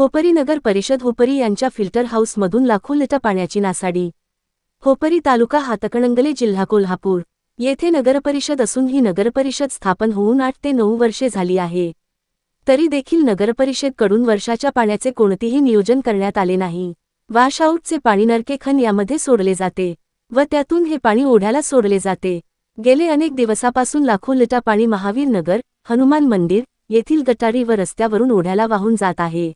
होपरी नगर परिषद होपरी यांच्या फिल्टर हाऊसमधून लाखो लिटर पाण्याची नासाडी. होपरी तालुका हातकणंगले जिल्हा कोल्हापूर. येथे नगरपरिषद असून ही नगरपरिषद स्थापन होऊन आठ ते नऊ वर्षे झाली आहे. तरी देखील नगरपरिषदकडून वर्षाच्या पाण्याचे कोणतेही नियोजन करण्यात आले नाही. वॉशआउटचे पाणी नरकेखन यामध्ये सोडले जाते व त्यातून हे पाणी ओढ्याला सोडले जाते. गेले अनेक दिवसापासून लाखो लिटर पाणी महावीर नगर हनुमान मंदिर येथील गटारी व रस्त्यावरून ओढ्याला वाहून जात आहे.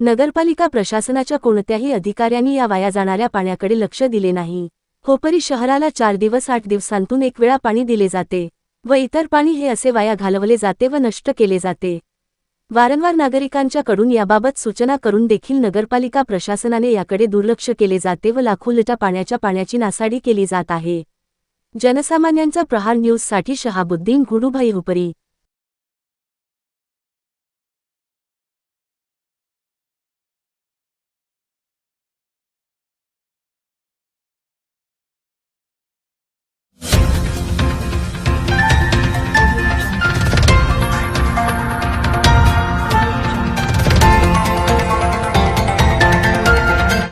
नगरपालिका प्रशासनाच्या कोणत्याही अधिकाऱ्यांनी या वाया जाणाऱ्या पाण्याकडे लक्ष दिले नाही. होपरी शहराला चार दिवस आठ दिवसांतून एक वेळा पाणी दिले जाते व इतर पाणी हे असे वाया घालवले जाते व नष्ट केले जाते. वारंवार नागरिकांच्याकडून याबाबत सूचना करून देखील नगरपालिका प्रशासनाने याकडे दुर्लक्ष केले जाते व लाखो लिटर पाण्याच्या पाण्याची नासाडी केली जात आहे. जनसामान्यांचा प्रहार न्यूजसाठी शहाबुद्दीन गुडुभाई हुपरी.